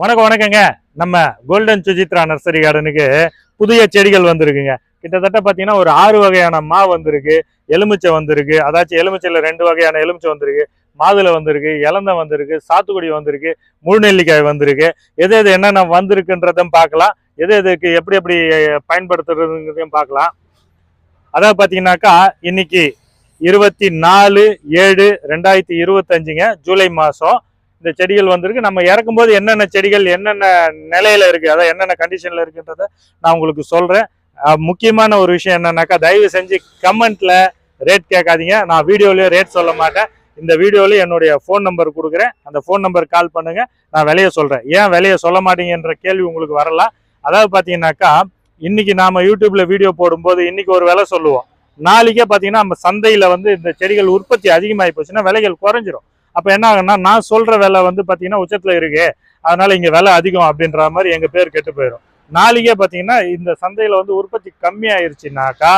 வணக்கம் வணக்கங்க. நம்ம கோல்டன் சுஜித்ரா நர்சரி கார்டனுக்கு புதிய செடிகள் வந்திருக்குங்க. கிட்டத்தட்ட பார்த்தீங்கன்னா ஒரு ஆறு வகையான மா வந்திருக்கு எலுமிச்சை வந்திருக்கு அதாச்சும் எலுமிச்சையில் ரெண்டு வகையான எலுமிச்சை வந்திருக்கு மாதுளை வந்திருக்கு இலந்தை வந்திருக்கு சாத்துக்குடி வந்திருக்கு முழுநெல்லிக்காய் வந்திருக்கு. எது எது என்னென்ன வந்திருக்குன்றதும் பார்க்கலாம். எது எதுக்கு எப்படி எப்படி பயன்படுத்துறதுங்கிறதையும் பார்க்கலாம். அதாவது பார்த்தீங்கன்னாக்கா இன்னைக்கு இருபத்தி நாலு ஏழு ரெண்டாயிரத்தி இருபத்தஞ்சுங்க ஜூலை மாதம் இந்த செடிகள் வந்திருக்கு. நம்ம இறக்கும்போது என்னென்ன செடிகள் என்னென்ன நிலையில இருக்குது அதாவது என்னென்ன கண்டிஷனில் இருக்குன்றத நான் உங்களுக்கு சொல்கிறேன் முக்கியமான ஒரு விஷயம் என்னன்னாக்கா தயவு செஞ்சு கமெண்ட்டில் ரேட் கேட்காதீங்க. நான் வீடியோலயே ரேட் சொல்ல மாட்டேன். இந்த வீடியோவில் என்னுடைய ஃபோன் நம்பர் கொடுக்குறேன். அந்த ஃபோன் நம்பர் கால் பண்ணுங்கள் நான் விலையை சொல்கிறேன் ஏன் விலையை சொல்ல மாட்டீங்கன்ற கேள்வி உங்களுக்கு வரலாம். அதாவது பார்த்தீங்கன்னாக்கா இன்றைக்கி நாம் யூடியூப்பில் வீடியோ போடும்போது இன்றைக்கி ஒரு விலை சொல்லுவோம். நாளைக்கே பார்த்தீங்கன்னா நம்ம சந்தையில் வந்து இந்த செடிகள் உற்பத்தி அதிகமாகி போச்சுன்னா விலைகள் குறைஞ்சிரும். அப்போ என்ன ஆகும்னா நான் சொல்ற விலை வந்து பார்த்தீங்கன்னா உச்சத்துல இருக்கு. அதனால இங்க விலை அதிகம் அப்படின்ற மாதிரி எங்க பேர் கெட்டு போயிடும் நாளைக்கே பார்த்தீங்கன்னா இந்த சந்தையில வந்து உற்பத்தி கம்மியாயிருச்சுனாக்கா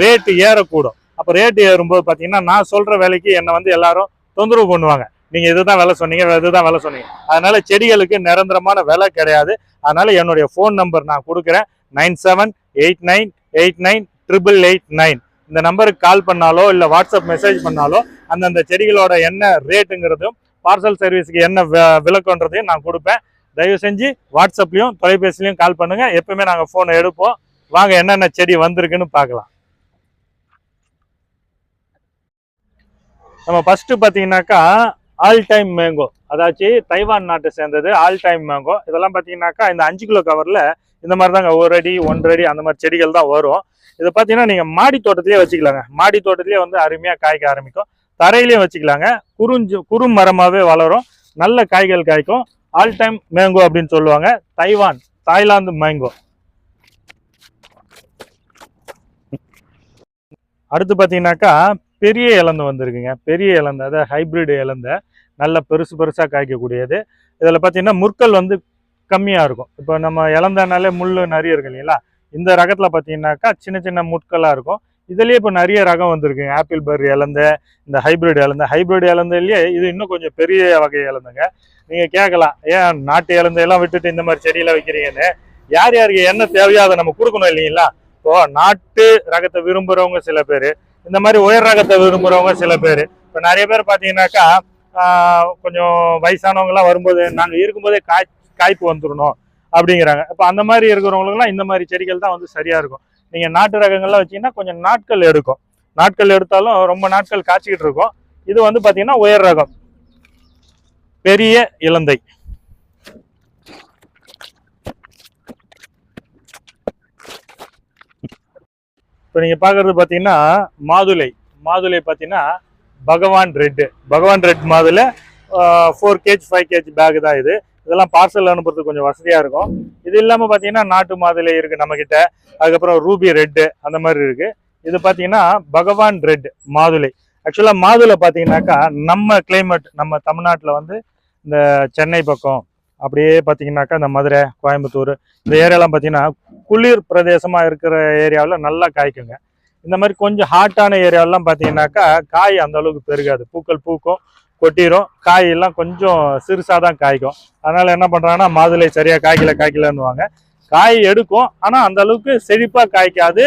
ரேட்டு ஏறக்கூடும். அப்போ ரேட்டு ஏறும்போது பார்த்தீங்கன்னா நான் சொல்ற விலைக்கு என்னை வந்து எல்லாரும் தொந்தரவு பண்ணுவாங்க. நீங்க இதுதான் விலை சொன்னீங்க இதுதான் விலை சொன்னீங்க. அதனால செடிகளுக்கு நிரந்தரமான விலை கிடையாது. அதனால என்னுடைய ஃபோன் நம்பர் நான் கொடுக்குறேன். Nine seven eight nine eight nine triple eight nine. இந்த நம்பருக்கு கால் பண்ணாலோ இல்லை வாட்ஸ்அப் மெசேஜ் பண்ணாலோ அந்தந்த செடிகளோட என்ன ரேட்டுங்கிறதும் பார்சல் சர்வீஸ்க்கு என்ன வி- விளக்கன்றதையும் நான் கொடுப்பேன். தயவு செஞ்சு வாட்ஸ்அப்லையும் தொலைபேசிலையும் கால் பண்ணுங்கள் எப்பவுமே நாங்கள் ஃபோனை எடுப்போம். வாங்க என்னென்ன செடி வந்திருக்குன்னு பார்க்கலாம். நம்ம ஃபஸ்ட்டு பார்த்தீங்கன்னாக்கா ஆல் டைம் மேங்கோ அதாச்சு தைவான் நாட்டை சேர்ந்தது ஆல் டைம் மேங்கோ இதெல்லாம் பார்த்தீங்கன்னாக்கா இந்த அஞ்சு கிலோ கவரில் இந்த மாதிரி தாங்க ஒரு அடி ஒன்றரை அடி அந்த மாதிரி செடிகள் தான் வரும். இதை பார்த்தீங்கன்னா நீங்கள் மாடி தோட்டத்திலேயே வச்சுக்கலாங்க. மாடி தோட்டத்திலேயே வந்து அருமையாக காய்க்க ஆரம்பிக்கும். தரையிலையும் வச்சுக்கலாங்க. குறுஞ்சு குறு மரமாகவே வளரும். நல்ல காய்கள் காய்க்கும். ஆல் டைம் மேங்கோ அப்படின்னு சொல்லுவாங்க. தைவான் தாய்லாந்து மேங்கோ அடுத்து பார்த்தீங்கன்னாக்கா பெரிய இலந்து வந்திருக்குங்க. பெரிய இலந்து அதாவது ஹைபிரிட் இலந்த நல்ல பெருசு பெருசாக காய்க்கக்கூடியது. இதில் பார்த்தீங்கன்னா முற்கள் வந்து கம்மியாக இருக்கும். இப்போ நம்ம இலந்தனாலே முள் நிறைய இருக்கு இல்லைங்களா? இந்த ரகத்தில் பார்த்தீங்கன்னாக்கா சின்ன சின்ன முட்களாக இருக்கும். இதுலேயே இப்போ நிறைய ரகம் வந்திருக்குங்க ஆப்பிள் பர் இழந்த இந்த ஹைபிரிட் இலந்த ஹைபிரிட் இலந்தையிலேயே இது இன்னும் கொஞ்சம் பெரிய வகை இழந்துங்க. நீங்கள் கேட்கலாம். ஏன் நாட்டு இலந்தையெல்லாம் விட்டுட்டு இந்த மாதிரி செடியெல்லாம் வைக்கிறீங்கன்னு? யார் யாருக்கு என்ன தேவையோ அதை நம்ம கொடுக்கணும் இல்லைங்களா? இப்போ நாட்டு ரகத்தை விரும்புகிறவங்க சில பேர் இந்த மாதிரி உயர் ரகத்தை விரும்புகிறவங்க சில பேர். இப்போ நிறைய பேர் பார்த்தீங்கன்னாக்கா கொஞ்சம் வயசானவங்கலாம் வரும்போது நாங்கள் இருக்கும்போதே காய்ச்சி காய்ப்பு வந்துடணும் அப்படிங்கிறாங்க. இப்போ அந்த மாதிரி இருக்கிறவங்களுக்குலாம் இந்த மாதிரி செடிகள் தான் வந்து சரியாக இருக்கும். நீங்கள் நாட்டு ரகங்கள்லாம் வச்சீங்கன்னா கொஞ்சம் நாட்கள் எடுக்கும். நாட்கள் எடுத்தாலும் ரொம்ப நாட்கள் காய்ச்சிக்கிட்டு இருக்கும். இது வந்து பார்த்தீங்கன்னா உயர் ரகம். பெரிய இலந்தை. இப்போ நீங்கள் பார்க்குறது பார்த்தீங்கன்னா மாதுளை. மாதுளை பார்த்தீங்கன்னா பகவான் ரெட்டு. பகவான் ரெட் மாதுளை four KG five KG bag தான் இது. இதெல்லாம் பார்சல் அனுப்புறதுக்கு கொஞ்சம் வசதியாக இருக்கும். இது இல்லாமல் பார்த்தீங்கன்னா நாட்டு மாதுளை இருக்குது நம்மக்கிட்ட அதுக்கப்புறம் ரூபி ரெட்டு அந்த மாதிரி இருக்குது இது பார்த்தீங்கன்னா பகவான் ரெட் மாதுளை. ஆக்சுவலாக மாதுளை பார்த்தீங்கன்னாக்கா நம்ம கிளைமேட் நம்ம தமிழ்நாட்டில் வந்து இந்த சென்னை பக்கம் அப்படியே பார்த்தீங்கன்னாக்கா இந்த மதுரை கோயம்புத்தூர் இந்த ஏரியாலாம் பார்த்தீங்கன்னா குளிர் பிரதேசமாக இருக்கிற ஏரியாவில் நல்லா காய்க்குங்க. இந்த மாதிரி கொஞ்சம் ஹாட்டான ஏரியாவெல்லாம் பார்த்தீங்கன்னாக்கா காய் அந்த அளவுக்கு பெருகாது. பூக்கள் பூக்கும். கொட்டிரும். காயெல்லாம் கொஞ்சம் சிறுசாக தான் காய்க்கும். அதனால் என்ன பண்ணுறாங்கன்னா மாதுளை சரியாக காய்க்கல காய்க்கலன்னுவாங்க. காய் எடுக்கும். ஆனால் அந்த அளவுக்கு செழிப்பாக காய்க்காது.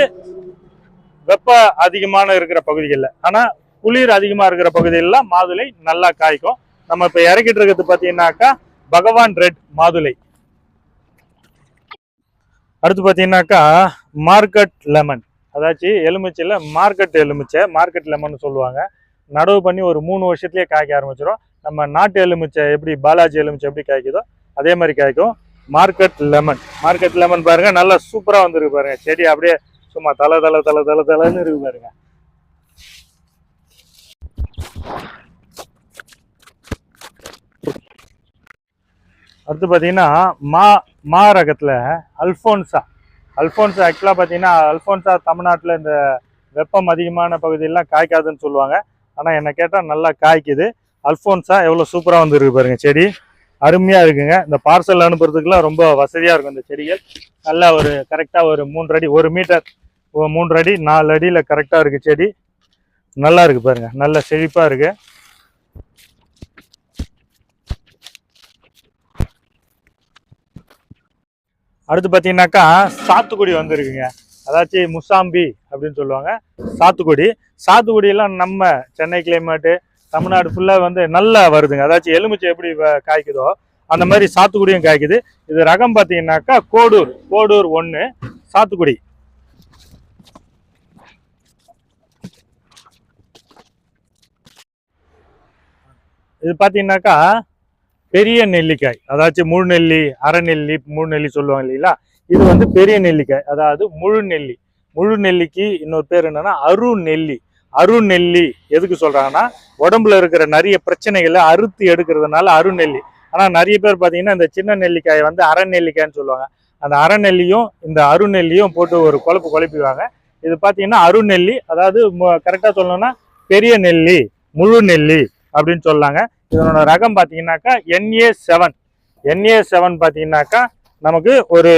வெப்ப அதிகமான இருக்கிற பகுதிகளில். ஆனால் குளிர் அதிகமாக இருக்கிற பகுதிகளெலாம் மாதுளை நல்லா காய்க்கும். நம்ம இப்போ இறக்கிட்டு இருக்கிறது பார்த்தீங்கன்னாக்கா பகவான் ரெட் மாதுளை. அடுத்து பார்த்தீங்கன்னாக்கா மார்க்கெட் லெமன். அதாச்சு எலுமிச்சையில் மார்க்கெட் எலுமிச்சை மார்க்கெட் லெமன் சொல்லுவாங்க. நடவு பண்ணி ஒரு மூணு வருஷத்துலேயே காய்க்க ஆரம்பிச்சிடும் நம்ம நாட்டு எலுமிச்சை எப்படி பாலாஜி எலுமிச்சை எப்படி காய்க்குதோ அதே மாதிரி காய்க்கும். மார்க்கெட் லெமன் மார்க்கெட் லெமன் பாருங்கள் நல்லா சூப்பராக வந்துருக்கு பாருங்கள் செடி அப்படியே சும்மா தலை தலை தலை தலை தலைன்னு இருக்கு பாருங்கள் அடுத்து பார்த்தீங்கன்னா மா மா ரகத்தில் அல்ஃபோன்சா. அல்ஃபோன்சா ஆக்சுவலாக பார்த்தீங்கன்னா அல்ஃபோன்சா தமிழ்நாட்டில் இந்த வெப்பம் அதிகமான பகுதியெல்லாம் காய்க்காதுன்னு சொல்லுவாங்க. ஆனால் என்னை கேட்டால் நல்லா காய்க்குது. அல்ஃபோன்ஸா எவ்வளோ சூப்பராக வந்துருக்கு பாருங்கள் செடி. அருமையாக இருக்குங்க. இந்த பார்சல் அனுப்புறதுக்குலாம் ரொம்ப வசதியாக இருக்கும் இந்த செடிகள். நல்லா ஒரு கரெக்டாக ஒரு மூன்று அடி ஒரு மீட்டர் மூன்று அடி நாலு அடியில் கரெக்டாக இருக்குது செடி. நல்லா இருக்குது பாருங்கள் நல்ல செழிப்பாக இருக்குது அடுத்து பார்த்தீங்கன்னாக்கா சாத்துக்குடி வந்திருக்குங்க. அதாச்சும் முசாம்பி அப்படின்னு சொல்லுவாங்க. சாத்துக்குடி. சாத்துக்குடியெல்லாம் நம்ம சென்னை கிளைமேட்டு தமிழ்நாடு ஃபுல்லாக வந்து நல்லா வருதுங்க. அதாச்சும் எலுமிச்சை எப்படி காய்க்குதோ அந்த மாதிரி சாத்துக்குடியும் காய்க்குது. இது ரகம் பார்த்தீங்கன்னாக்கா கோடூர் கோடூர் ஒன்று சாத்துக்குடி. இது பார்த்தீங்கன்னாக்கா பெரிய நெல்லிக்காய். அதாச்சும் முழு நெல்லி அரை நெல்லி முழு நெல்லி சொல்லுவாங்க இல்லைங்களா? இது வந்து பெரிய நெல்லிக்காய். அதாவது முழு நெல்லி. முழு நெல்லிக்கு இன்னொரு பேர் என்னன்னா அரு நெல்லி. அரு நெல்லி எதுக்கு சொல்றாங்கன்னா உடம்புல இருக்கிற நிறைய பிரச்சனைகளை அறுத்து எடுக்கிறதுனால அரு நெல்லி. ஆனா நிறைய பேர் பார்த்தீங்கன்னா இந்த சின்ன நெல்லிக்காயை வந்து அரை நெல்லிக்காய்ன்னு சொல்லுவாங்க. அந்த அரை நெல்லியும் இந்த அரு நெல்லியும் போட்டு ஒரு குழப்பு குழப்பிடுவாங்க. இது பார்த்தீங்கன்னா அரு நெல்லி அதாவது கரெக்டாக சொல்லணும்னா பெரிய நெல்லி முழு நெல்லி அப்படின்னு சொல்லாங்க. இதனோட ரகம் பார்த்தீங்கன்னாக்கா என்ஏ செவன் என்ஏ செவன் பார்த்தீங்கன்னாக்கா நமக்கு ஒரு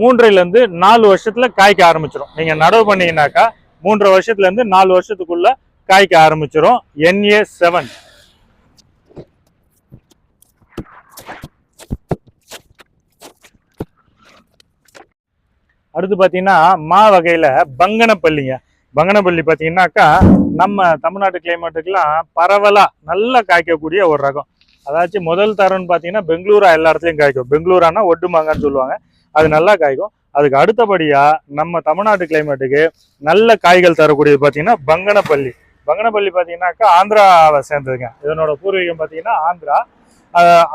மூன்றையிலேருந்து நாலு வருஷத்துல காய்க்க ஆரம்பிச்சிடும் நீங்க நடவு பண்ணீங்கன்னாக்கா மூன்றரை வருஷத்துல இருந்து நாலு வருஷத்துக்குள்ள காய்க்க ஆரம்பிச்சிடும் என்ஏ செவன் அடுத்து பார்த்தீங்கன்னா மா வகையில பங்கனப்பள்ளிங்க. பங்கனப்பள்ளி பார்த்தீங்கன்னாக்கா நம்ம தமிழ்நாட்டு கிளைமேட்டுக்கெல்லாம் பரவலா நல்லா காய்க்கக்கூடிய ஒரு ரகம். அதாச்சும் முதல் தரம்னு பார்த்தீங்கன்னா பெங்களூரா எல்லா இடத்துலையும் காய்க்கும். பெங்களூரானா ஒட்டுமாங்கன்னு சொல்லுவாங்க. அது நல்லா காய்க்கும். அதுக்கு அடுத்தபடியாக நம்ம தமிழ்நாட்டு கிளைமேட்டுக்கு நல்ல காய்கள் தரக்கூடியது பார்த்தீங்கன்னா பங்கனப்பள்ளி பங்கனப்பள்ளி பார்த்தீங்கன்னாக்கா ஆந்திராவை சேர்ந்ததுங்க. இதனோட பூர்வீகம் பார்த்தீங்கன்னா ஆந்திரா.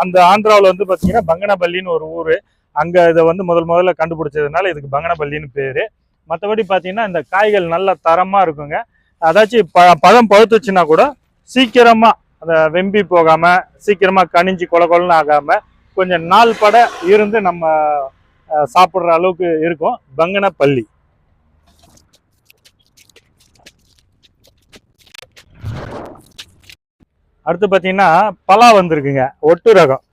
அந்த ஆந்திராவில் வந்து பார்த்தீங்கன்னா பங்கனப்பள்ளின்னு ஒரு ஊர். அங்கே இதை வந்து முதல் முதல்ல கண்டுபிடிச்சதுனால இதுக்கு பங்கனப்பள்ளின்னு பேர். மற்றபடி பார்த்தீங்கன்னா இந்த காய்கள் நல்ல தரமாக இருக்குங்க. அதாச்சும் ப பழம் பழுத்துச்சுன்னா கூட சீக்கிரமாக அந்த வெம்பி போகாமல் சீக்கிரமாக கனிஞ்சு கொல கொலன்னு ஆகாமல் கொஞ்சம் நாள் பட இருந்து நம்ம சாப்பிட்ற அளவுக்கு இருக்கும். பங்கனப்பள்ளி. அடுத்து பார்த்தீங்கன்னா பலா வந்திருக்குங்க. ஒட்டு ரகம்.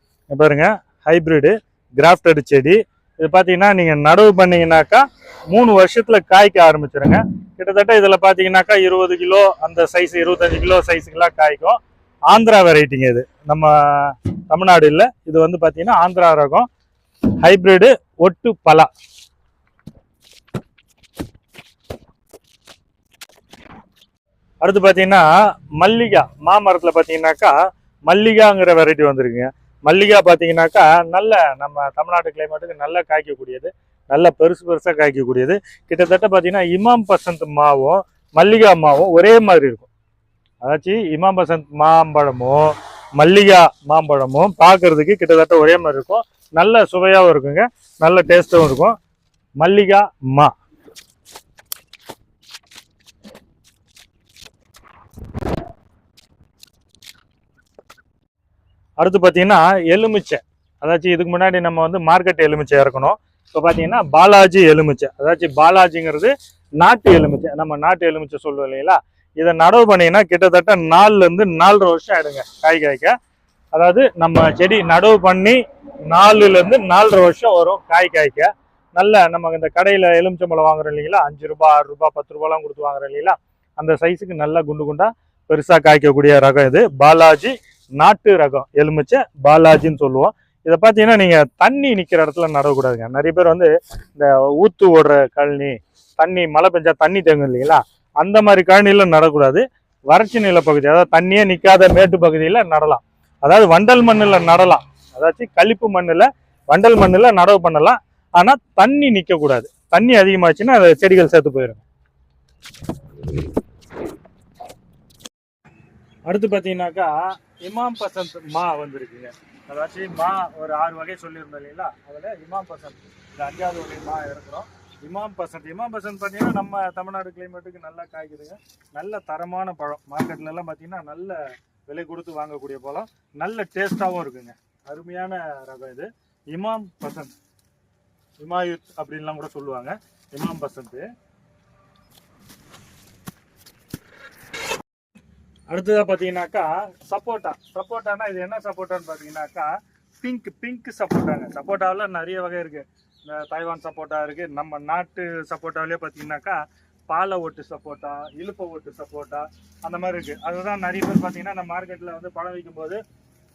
பாருங்க. ஹைபிரிடு கிராஃப்டட் செடி. இது பார்த்தீங்கன்னா நீங்கள் நடவு பண்ணீங்கன்னாக்கா மூணு வருஷத்தில் காய்க்க ஆரம்பிச்சிருங்க. கிட்டத்தட்ட இதில் பார்த்தீங்கன்னாக்கா இருபது கிலோ அந்த சைஸ் இருபத்தஞ்சு கிலோ சைஸுக்கெல்லாம் காய்க்கும். ஆந்திரா வெரைட்டிங்க இது. நம்ம தமிழ்நாடு இல்லை. இது வந்து பார்த்தீங்கன்னா ஆந்திரா ரகம். ஹைபிரிடு ஒட்டு பலா. அடுத்து பார்த்தீங்கன்னா மல்லிகா மாமரத்தில் பார்த்தீங்கன்னாக்கா மல்லிகாங்கிற வெரைட்டி வந்திருக்குங்க. மல்லிகா பார்த்தீங்கன்னாக்கா நல்ல நம்ம தமிழ்நாட்டு கிளைமேட்டுக்கு நல்லா காய்க்கக்கூடியது. நல்லா பெருசு பெருசாக காய்க்கக்கூடியது. கிட்டத்தட்ட பார்த்தீங்கன்னா இமாம் பசந்த் மாவும் மல்லிகா மாவும் ஒரே மாதிரி இருக்கும். அதாச்சு இமாம் பசந்த் மாம்பழமும் மல்லிகா மாம்பழமும் பார்க்கறதுக்கு கிட்டத்தட்ட ஒரே மாதிரி இருக்கும். நல்ல சுவையாகவும் இருக்குங்க. நல்ல டேஸ்ட்டும் இருக்கும். மல்லிகா மா. அடுத்து பார்த்தீங்கன்னா எலுமிச்சை. அதாச்சும் இதுக்கு முன்னாடி நம்ம வந்து மார்க்கெட் எலுமிச்சை இறக்கணும் இப்போ பார்த்தீங்கன்னா பாலாஜி எலுமிச்சை. அதாச்சும் பாலாஜிங்கிறது நாட்டு எலுமிச்சை. நம்ம நாட்டு எலுமிச்சை சொல்லுவோம் இல்லைங்களா? இதை நடவு பண்ணிங்கன்னா கிட்டத்தட்ட நாலுலேருந்து நாலரை வருஷம் ஆயிடுங்க. காய் காய்க்க. அதாவது நம்ம செடி நடவு பண்ணி நாலுலேருந்து நாலரை வருஷம் வரும் காய் காய்க்க. நல்ல நம்ம இந்த கடையில் எலுமிச்சம்பழம் வாங்குறோம் இல்லைங்களா? அஞ்சு ரூபா ஆறு ரூபா பத்து ரூபாலாம் கொடுத்து வாங்குறோம் இல்லைங்களா? அந்த சைஸுக்கு நல்லா குண்டு குண்டாக பெருசாக காய்க்கக்கூடிய ரகம் இது. பாலாஜி நாட்டு ரகம். எலுமிச்சை பாலாஜின்னு சொல்லுவோம். இதை பார்த்தீங்கன்னா நீங்கள் தண்ணி நிற்கிற இடத்துல நடக்கூடாதுங்க நிறைய பேர் வந்து இந்த ஊத்து ஓடுற கழனி தண்ணி மழை பெஞ்சா தண்ணி தேங்கும் இல்லைங்களா? அந்த மாதிரி கழனியில் நடக்கூடாது. வறட்சி நிலப்பகுதி அதாவது தண்ணியே நிற்காத மேட்டு பகுதியில் நடலாம். அதாவது வண்டல் மண்ணில் நடலாம். அதாச்சும் கழிப்பு மண்ணில் வண்டல் மண்ணில் நடவு பண்ணலாம். ஆனால் தண்ணி நிற்கக்கூடாது தண்ணி அதிகமாச்சுன்னா அதை செடிகள் சேர்த்து போயிடும் அடுத்து பார்த்தீங்கன்னாக்கா இமாம் பசந்த் மா வந்திருக்குங்க. அதாச்சும் மா ஒரு ஆறு வகை சொல்லியிருந்தோம் இல்லைங்களா? அதில் இமாம் பசந்த். இந்த அஞ்சாவது வகை மா இருக்கிறோம் இமாம் பசந்த். இமாம் பசந்த் பார்த்தீங்கன்னா நம்ம தமிழ்நாடு கிளைமேட்டுக்கு நல்லா காய்க்குதுங்க. நல்ல தரமான பழம். மார்க்கெட்லலாம் பார்த்தீங்கன்னா நல்ல விலை கொடுத்து வாங்கக்கூடிய பழம். நல்ல டேஸ்டாகவும் இருக்குங்க. அருமையான ரகம் இது. இமாம் பசந்த். இமாயுத் அப்படின்லாம் கூட சொல்லுவாங்க. இமாம் பசந்த். அடுத்ததா பார்த்தீங்கன்னாக்கா சப்போட்டா. சப்போட்டானா இது என்ன சப்போட்டான்னு பார்த்தீங்கன்னாக்கா பிங்க் பிங்க் சப்போட்டாங்க. சப்போட்டாவில் நிறைய வகை இருக்கு. இந்த தைவான் சப்போட்டா இருக்கு. நம்ம நாட்டு சப்போட்டாவிலே பார்த்தீங்கன்னாக்கா பாலை ஓட்டு சப்போட்டா இழுப்ப ஓட்டு சப்போட்டா அந்த மாதிரி இருக்கு. அதுதான் நிறைய பேர் பார்த்தீங்கன்னா நம்ம மார்க்கெட்டில் வந்து பழம் விற்கும் போது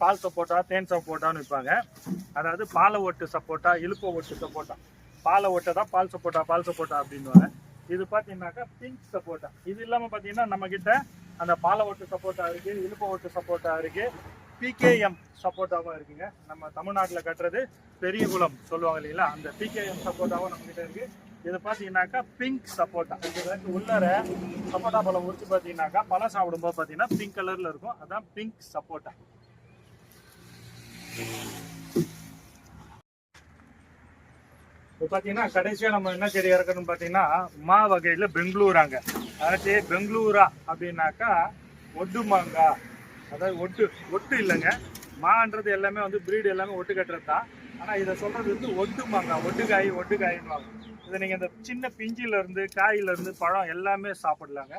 பால் சப்போட்டா தேன் சப்போட்டான்னு விற்பாங்க. அதாவது பாலை ஓட்டு சப்போட்டா இழுப்ப ஓட்டு சப்போட்டா. பாலை ஓட்டை தான் பால் சப்போட்டா பால் சப்போட்டா அப்படின்னுவாங்க. இது பார்த்தீங்கன்னாக்கா பிங்க் சப்போட்டா. இது இல்லாமல் பார்த்தீங்கன்னா நம்ம கிட்ட அந்த பாலை ஓட்டு சப்போட்டா இருக்கு இழுப்ப ஓட்டு சப்போட்டா இருக்கு பிகேஎம் சப்போட்டாவும் இருக்குங்க. நம்ம தமிழ்நாட்டில் கட்டுறது பெரிய குளம் சொல்லுவாங்க இல்லைங்களா? அந்த பிகேஎம் சப்போட்டாவும் நம்மகிட்ட இருக்குது இது பார்த்தீங்கன்னாக்கா பிங்க் சப்போட்டா. இது உள்ளார சப்போட்டா பழம் உரிச்சு பார்த்தீங்கன்னாக்கா பழம் சாப்பிடும்போது பார்த்தீங்கன்னா பிங்க் கலரில் இருக்கும். அதான் பிங்க் சப்போட்டா. இப்போ பார்த்தீங்கன்னா கடைசியாக நம்ம என்ன செடி இறக்கணும்னு பார்த்தீங்கன்னா மா வகையில் பெங்களூராங்க அதாச்சு பெங்களூரா அப்படின்னாக்கா ஒட்டு மாங்காய் அதாவது ஒட்டு ஒட்டு இல்லைங்க. மான்றது எல்லாமே வந்து பிரீடு எல்லாமே ஒட்டு கட்டுறது தான் ஆனால் இதை சொல்கிறது வந்து ஒட்டு மாங்காய் ஒட்டுக்காய் ஒட்டுக்காயின்னு இதை நீங்கள் இந்த சின்ன பிஞ்சிலேருந்து காயிலேருந்து பழம் எல்லாமே சாப்பிடலாங்க.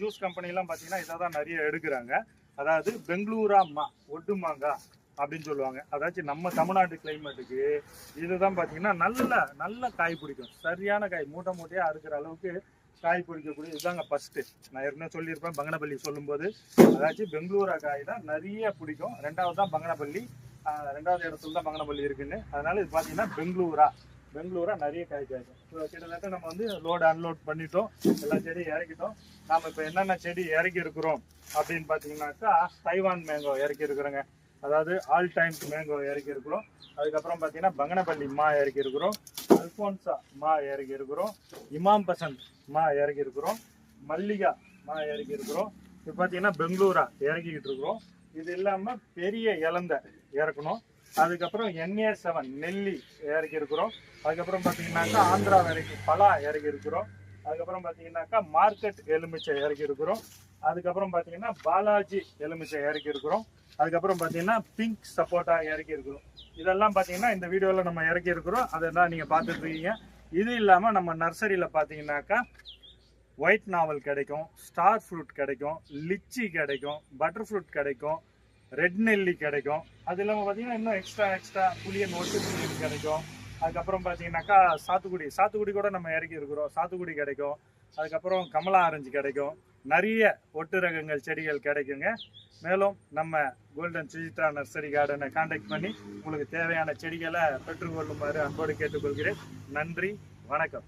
ஜூஸ் கம்பெனிலாம் பார்த்தீங்கன்னா இதை தான் நிறைய எடுக்கிறாங்க. அதாவது பெங்களூரா மா ஒட்டு மாங்காய் அப்படின்னு சொல்லுவாங்க. அதாச்சும் நம்ம தமிழ்நாட்டு கிளைமேட்டுக்கு இதுதான் பார்த்தீங்கன்னா நல்ல நல்ல காய் பிடிக்கும். சரியான காய் மூட்டை மூட்டையாக அறுக்கிற அளவுக்கு காய் பிடிக்கக்கூடிய இதுதாங்க ஃபஸ்ட்டு நான் ஏற்கனவே சொல்லியிருப்பேன் பங்கனப்பள்ளி சொல்லும்போது. அதாச்சும் பெங்களூரா காய் தான் நிறைய பிடிக்கும். ரெண்டாவது தான் பங்கனப்பள்ளி. ரெண்டாவது இடத்துல தான் பங்கனப்பள்ளி இருக்குன்னு. அதனால இது பார்த்தீங்கன்னா பெங்களூரா. பெங்களூரா நிறைய காய் காய்க்கும் இப்போ கிட்டத்தட்ட நம்ம வந்து லோடு அன்லோட் பண்ணிட்டோம். எல்லா செடியும் இறக்கிட்டோம். நாம இப்போ என்னென்ன செடி இறக்கி இருக்கிறோம் அப்படின்னு பார்த்தீங்கன்னாக்கா தைவான் மேங்கோ இறக்கி இருக்கிறோங்க. அதாவது ஆல் டைம் மேங்கோ இறக்கி இருக்கிறோம். அதுக்கப்புறம் பார்த்தீங்கன்னா பங்கனப்பள்ளி மா இறக்கி இருக்கிறோம். அல்போன்சா மா இறக்கி இருக்கிறோம். இமாம் பசந்த் மா இறக்கி இருக்கிறோம். மல்லிகா மா இறக்கி இருக்கிறோம். இப்போ பார்த்தீங்கன்னா பெங்களூரா இறக்கிக்கிட்டு இருக்கிறோம். இது இல்லாமல் பெரிய இலந்த இறக்கணும். அதுக்கப்புறம் என்ஏ செவன் நெல்லி இறக்கி இருக்கிறோம் அதுக்கப்புறம் பார்த்தீங்கன்னாக்கா ஆந்திரா வெரைட்டி பலா இறக்கி இருக்கிறோம் அதுக்கப்புறம் பார்த்தீங்கன்னாக்கா மார்க்கெட் எலுமிச்சை இறக்கி இருக்கிறோம் அதுக்கப்புறம் பார்த்தீங்கன்னா பாலாஜி எலுமிச்சை இறக்கி இருக்கிறோம் அதுக்கப்புறம் பார்த்தீங்கன்னா பிங்க் சப்போட்டா இறக்கி இருக்கிறோம் இதெல்லாம் பார்த்தீங்கன்னா இந்த வீடியோவில் நம்ம இறக்கி இருக்கிறோம் அதெல்லாம் நீங்கள் பார்த்துட்டு இருக்கீங்க இது இல்லாமல் நம்ம நர்சரியில் பார்த்தீங்கன்னாக்கா ஒயிட் நாவல் கிடைக்கும் ஸ்டார் ஃப்ரூட் கிடைக்கும் லிச்சி கிடைக்கும் பட்டர் ஃப்ரூட் கிடைக்கும் ரெட் நெல்லி கிடைக்கும். அது இல்லாமல் பார்த்தீங்கன்னா இன்னும் எக்ஸ்ட்ரா எக்ஸ்ட்ரா புளியன் ஒட்டு புளியன் கிடைக்கும். அதுக்கப்புறம் பார்த்தீங்கன்னாக்கா சாத்துக்குடி சாத்துக்குடி கூட நம்ம இறக்கி இருக்கிறோம். சாத்துக்குடி கிடைக்கும். அதுக்கப்புறம் கமலா ஆரஞ்சு கிடைக்கும். நிறைய ஒட்டு ரகங்கள் செடிகள் கிடைக்குங்க. மேலும் நம்ம கோல்டன் சுஜித்ரா நர்சரி கார்டனை காண்டாக்ட் பண்ணி உங்களுக்கு தேவையான செடிகளை பெற்றுக்கொள்ளுமாறு அன்போடு கேட்டுக்கொள்கிறேன். நன்றி வணக்கம்.